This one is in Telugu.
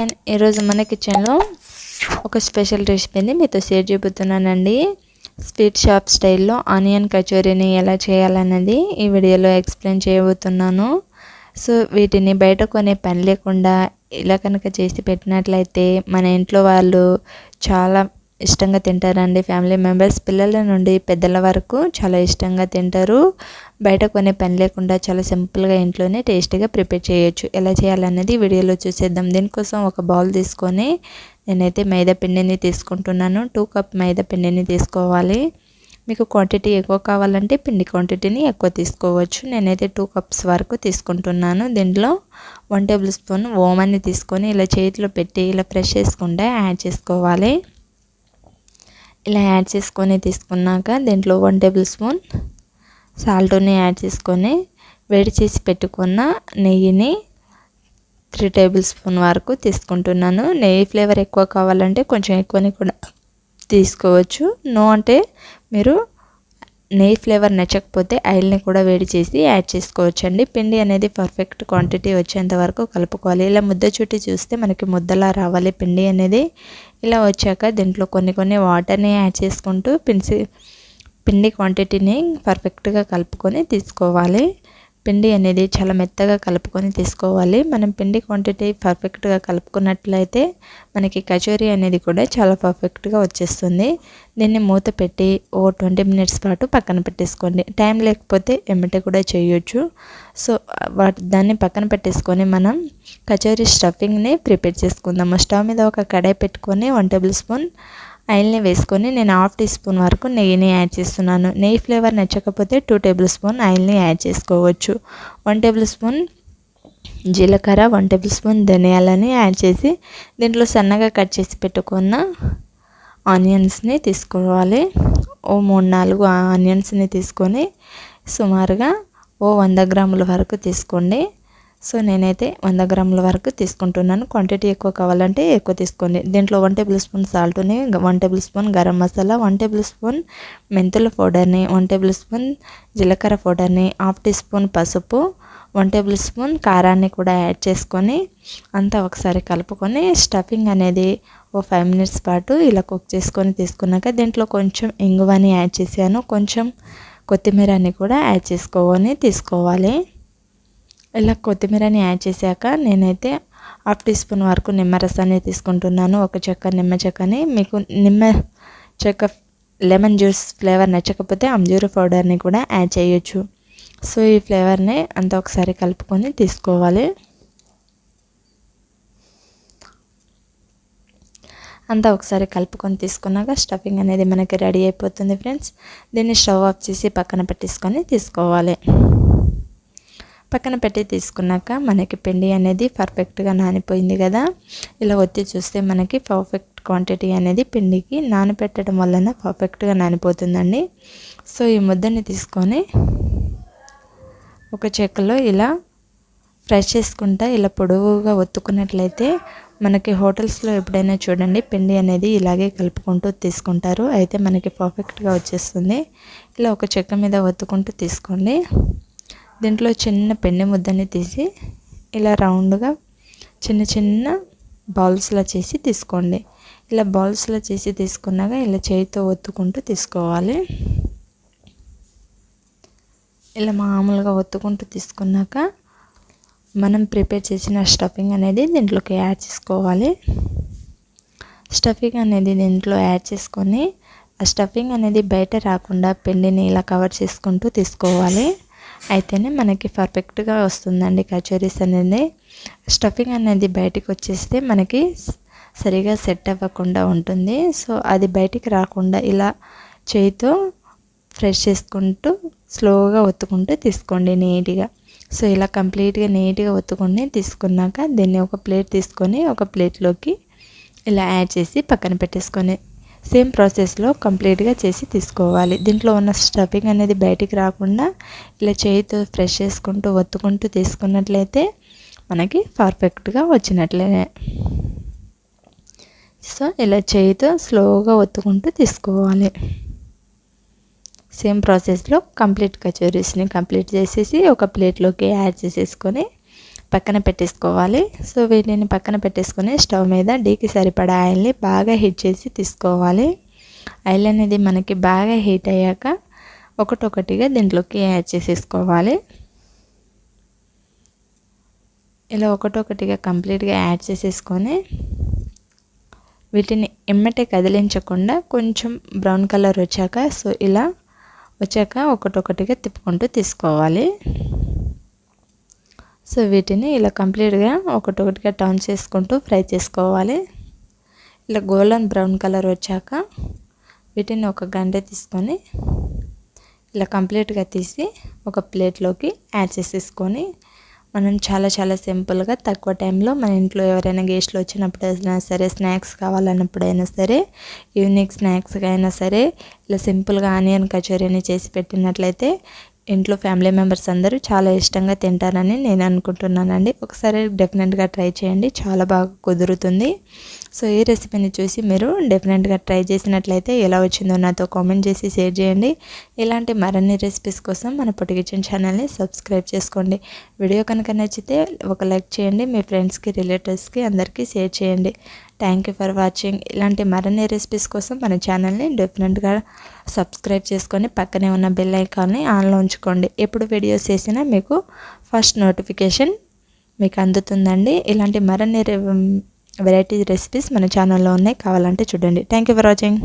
అండ్ ఈరోజు మన కిచెన్లో ఒక స్పెషల్ రెసిపీని మీతో షేర్ చేయబోతున్నానండి స్వీట్ షాప్ స్టైల్లో ఆనియన్ కచోరీని ఎలా చేయాలన్నది ఈ వీడియోలో ఎక్స్ప్లెయిన్ చేయబోతున్నాను. సో వీటిని బయట కొనే పని లేకుండా ఇలా కనుక చేసి పెట్టినట్లయితే మన ఇంట్లో వాళ్ళు చాలా ఇష్టంగా తింటారండి. ఫ్యామిలీ మెంబర్స్ పిల్లల నుండి పెద్దల వరకు చాలా ఇష్టంగా తింటారు. బయట కొనే పని లేకుండా చాలా సింపుల్గా ఇంట్లోనే టేస్టీగా ప్రిపేర్ చేయొచ్చు. ఎలా చేయాలనేది వీడియోలో చూసేద్దాం. దీనికోసం ఒక బౌల్ తీసుకొని నేనైతే మైదా పిండిని తీసుకుంటున్నాను. టూ కప్ మైదా పిండిని తీసుకోవాలి. మీకు క్వాంటిటీ ఎక్కువ కావాలంటే పిండి క్వాంటిటీని ఎక్కువ తీసుకోవచ్చు. నేనైతే టూ కప్స్ వరకు తీసుకుంటున్నాను. దీంట్లో వన్ టేబుల్ స్పూన్ ఓమాన్ని తీసుకొని ఇలా చేతిలో పెట్టి ఇలా ఫ్రెష్ చేసుకుంటే యాడ్ చేసుకోవాలి. ఇలా యాడ్ చేసుకొని తీసుకున్నాక దీంట్లో వన్ టేబుల్ స్పూన్ సాల్ట్ని యాడ్ చేసుకొని వేడి చేసి పెట్టుకున్న నెయ్యిని త్రీ టేబుల్ స్పూన్ వరకు తీసుకుంటున్నాను. నెయ్యి ఫ్లేవర్ ఎక్కువ కావాలంటే కొంచెం ఎక్కువని కూడా తీసుకోవచ్చు. నో అంటే మీరు నెయ్యి ఫ్లేవర్ నచ్చకపోతే ఆయిల్ని కూడా వేడి చేసి యాడ్ చేసుకోవచ్చు అండి పిండి అనేది పర్ఫెక్ట్ క్వాంటిటీ వచ్చేంత వరకు కలుపుకోవాలి. ఇలా ముద్ద చుట్టి చూస్తే మనకి ముద్దలా రావాలి. పిండి అనేది ఇలా వచ్చాక దీంట్లో కొన్ని కొన్ని వాటర్ని యాడ్ చేసుకుంటూ పిన్సి పిండి క్వాంటిటీని పర్ఫెక్ట్గా కలుపుకొని తీసుకోవాలి. పిండి అనేది చాలా మెత్తగా కలుపుకొని తీసుకోవాలి. మనం పిండి క్వాంటిటీ పర్ఫెక్ట్గా కలుపుకున్నట్లయితే మనకి కచోరీ అనేది కూడా చాలా పర్ఫెక్ట్గా వచ్చేస్తుంది. దీన్ని మూత పెట్టి ఓ ట్వంటీ మినిట్స్ పాటు పక్కన పెట్టేసుకోండి. టైం లేకపోతే ఎమ్మటే కూడా చేయొచ్చు. సో వాటి దాన్ని పక్కన పెట్టేసుకొని మనం కచోరీ స్టఫింగ్ని ప్రిపేర్ చేసుకుందాము. స్టవ్ మీద ఒక కడాయి పెట్టుకొని వన్ టేబుల్ స్పూన్ ఆయిల్ని వేసుకొని నేను హాఫ్ టీ స్పూన్ వరకు నెయ్యిని యాడ్ చేస్తున్నాను. నెయ్యి ఫ్లేవర్ నచ్చకపోతే టూ టేబుల్ స్పూన్ ఆయిల్ని యాడ్ చేసుకోవచ్చు. వన్ టేబుల్ స్పూన్ జీలకర్ర వన్ టేబుల్ స్పూన్ ధనియాలని యాడ్ చేసి దీంట్లో సన్నగా కట్ చేసి పెట్టుకున్న ఆనియన్స్ని తీసుకోవాలి. ఓ మూడు నాలుగు ఆనియన్స్ని తీసుకొని సుమారుగా ఓ వంద గ్రాముల వరకు తీసుకోండి. సో నేనైతే వంద గ్రాముల వరకు తీసుకుంటున్నాను. క్వాంటిటీ ఎక్కువ కావాలంటే ఎక్కువ తీసుకోండి. దీంట్లో వన్ టేబుల్ స్పూన్ సాల్ట్ని one tablespoon garam masala one tablespoon మెంతుల పౌడర్ని వన్ టేబుల్ స్పూన్ జీలకర్ర పౌడర్ని హాఫ్ టీ స్పూన్ పసుపు వన్ టేబుల్ స్పూన్ కారాన్ని కూడా యాడ్ చేసుకొని అంతా ఒకసారి కలుపుకొని స్టఫింగ్ అనేది ఓ ఫైవ్ మినిట్స్ పాటు ఇలా కుక్ చేసుకొని తీసుకున్నాక దీంట్లో కొంచెం ఇంగువని యాడ్ చేశాను. కొంచెం కొత్తిమీరని కూడా యాడ్ చేసుకోవని తీసుకోవాలి. ఇలా కొత్తిమీరని యాడ్ చేశాక నేనైతే హాఫ్ టీ స్పూన్ వరకు నిమ్మరసాన్ని తీసుకుంటున్నాను. ఒక చెక్క నిమ్మ చెక్కని. మీకు నిమ్మ చెక్క లెమన్ జ్యూస్ ఫ్లేవర్ నచ్చకపోతే అంజూరు పౌడర్ని కూడా యాడ్ చేయొచ్చు. సో ఈ ఫ్లేవర్ని అంతా ఒకసారి కలుపుకొని తీసుకోవాలి. అంతా ఒకసారి కలుపుకొని తీసుకున్నాక స్టఫింగ్ అనేది మనకి రెడీ అయిపోతుంది ఫ్రెండ్స్. దీన్ని స్టవ్ ఆఫ్ చేసి పక్కన పెట్టేసుకొని తీసుకోవాలి. పక్కన పెట్టి తీసుకున్నాక మనకి పిండి అనేది పర్ఫెక్ట్గా నానిపోయింది కదా. ఇలా ఒత్తి చూస్తే మనకి పర్ఫెక్ట్ క్వాంటిటీ అనేది పిండికి నానపెట్టడం వలన పర్ఫెక్ట్గా నానిపోతుందండి. సో ఈ ముద్దని తీసుకొని ఒక చెక్కలో ఇలా ఫ్రై చేసుకుంటా ఇలా పొడవుగా ఒత్తుకున్నట్లయితే మనకి హోటల్స్లో ఎప్పుడైనా చూడండి పిండి అనేది ఇలాగే కలుపుకుంటూ తీసుకుంటారు. అయితే మనకి పర్ఫెక్ట్గా వచ్చేస్తుంది. ఇలా ఒక చెక్క మీద ఒత్తుకుంటూ తీసుకోండి. దీంట్లో చిన్న పెన్నె ముద్దని తీసి ఇలా రౌండ్గా చిన్న చిన్న బౌల్స్లా చేసి తీసుకోండి. ఇలా బౌల్స్లా చేసి తీసుకున్నాక ఇలా చేతితో ఒత్తుకుంటూ తీసుకోవాలి. ఇలా మామూలుగా ఒత్తుకుంటూ తీసుకున్నాక మనం ప్రిపేర్ చేసిన స్టఫింగ్ అనేది దీంట్లోకి యాడ్ చేసుకోవాలి. స్టఫింగ్ అనేది దీంట్లో యాడ్ చేసుకొని ఆ స్టఫింగ్ అనేది బయట రాకుండా పిండిని ఇలా కవర్ చేసుకుంటూ తీసుకోవాలి. అయితేనే మనకి పర్ఫెక్ట్గా వస్తుందండి కచోరీస్ అనేది. స్టఫింగ్ అనేది బయటికి వచ్చేస్తే మనకి సరిగా సెట్ అవ్వకుండా ఉంటుంది. సో అది బయటికి రాకుండా ఇలా చేయితో ఫ్రెష్ చేసుకుంటూ స్లోగా ఒత్తుకుంటూ తీసుకోండి నీట్గా. సో ఇలా కంప్లీట్గా నీట్గా ఒత్తుకొని తీసుకున్నాక దీన్ని ఒక ప్లేట్ తీసుకొని ఒక ప్లేట్లోకి ఇలా యాడ్ చేసి పక్కన పెట్టేసుకొని సేమ్ ప్రాసెస్లో కంప్లీట్గా చేసి తీసుకోవాలి. దీంట్లో ఉన్న స్టఫింగ్ అనేది బయటికి రాకుండా ఇలా చేయితో ఫ్రెష్ చేసుకుంటూ ఒత్తుకుంటూ తీసుకున్నట్లయితే మనకి పర్ఫెక్ట్గా వచ్చినట్లే. సో ఇలా చేయితో స్లోగా ఒత్తుకుంటూ తీసుకోవాలి. సేమ్ ప్రాసెస్లో కంప్లీట్ కచోరీస్ని కంప్లీట్ చేసేసి ఒక ప్లేట్లోకి యాడ్ చేసేసుకొని పక్కన పెట్టేసుకోవాలి. సో వీటిని పక్కన పెట్టేసుకొని స్టవ్ మీద డీకి సరిపడా ఆయిల్ని బాగా హీట్ చేసి తీసుకోవాలి. ఆయిల్ అనేది మనకి బాగా హీట్ అయ్యాక ఒకటొకటిగా దీంట్లోకి యాడ్ చేసేసుకోవాలి. ఇలా ఒకటొకటిగా కంప్లీట్గా యాడ్ చేసేసుకొని వీటిని ఎమ్మటే కదిలించకుండా కొంచెం బ్రౌన్ కలర్ వచ్చాక సో ఇలా వచ్చాక ఒకటొకటిగా తిప్పుకుంటూ తీసుకోవాలి. సో వీటిని ఇలా కంప్లీట్గా ఒకటొకటిగా టర్న్ చేసుకుంటూ ఫ్రై చేసుకోవాలి. ఇలా గోల్డెన్ బ్రౌన్ కలర్ వచ్చాక వీటిని ఒక గంట తీసుకొని ఇలా కంప్లీట్గా తీసి ఒక ప్లేట్లోకి యాడ్ చేసేసుకొని మనం చాలా చాలా సింపుల్గా తక్కువ టైంలో మన ఇంట్లో ఎవరైనా గెస్ట్లు వచ్చినప్పుడైనా సరే స్నాక్స్ కావాలన్నప్పుడైనా సరే ఈవినింగ్ స్నాక్స్గా అయినా సరే ఇలా సింపుల్గా ఆనియన్ కచోరీని చేసి పెట్టినట్లయితే ఇంట్లో ఫ్యామిలీ మెంబర్స్ అందరూ చాలా ఇష్టంగా తింటారని నేను అనుకుంటున్నానండి. ఒకసారి డెఫినెట్గా ట్రై చేయండి. చాలా బాగా కుదురుతుంది. సో ఈ రెసిపీని చూసి మీరు డెఫినెట్గా ట్రై చేసినట్లయితే ఎలా వచ్చిందో నాతో కామెంట్ చేసి షేర్ చేయండి. ఇలాంటి మరిన్ని రెసిపీస్ కోసం మన పొట్టి కిచెన్ ఛానల్ని సబ్స్క్రైబ్ చేసుకోండి. వీడియో కనుక నచ్చితే ఒక లైక్ చేయండి మీ ఫ్రెండ్స్కి రిలేటివ్స్కి అందరికీ షేర్ చేయండి. Thank you for watching. ఇలాంటి మరిన్ని రెసిపీస్ కోసం మన ఛానల్ని డెఫినెట్గా సబ్స్క్రైబ్ చేసుకొని పక్కనే ఉన్న బెల్ ఐకాన్ని ఆన్లో ఉంచుకోండి. ఎప్పుడు వీడియోస్ చేసినా మీకు ఫస్ట్ నోటిఫికేషన్ మీకు అందుతుందండి. ఇలాంటి మరిన్ని వెరైటీ రెసిపీస్ మన ఛానల్లో ఉన్నాయి. కావాలంటే చూడండి. Thank you for watching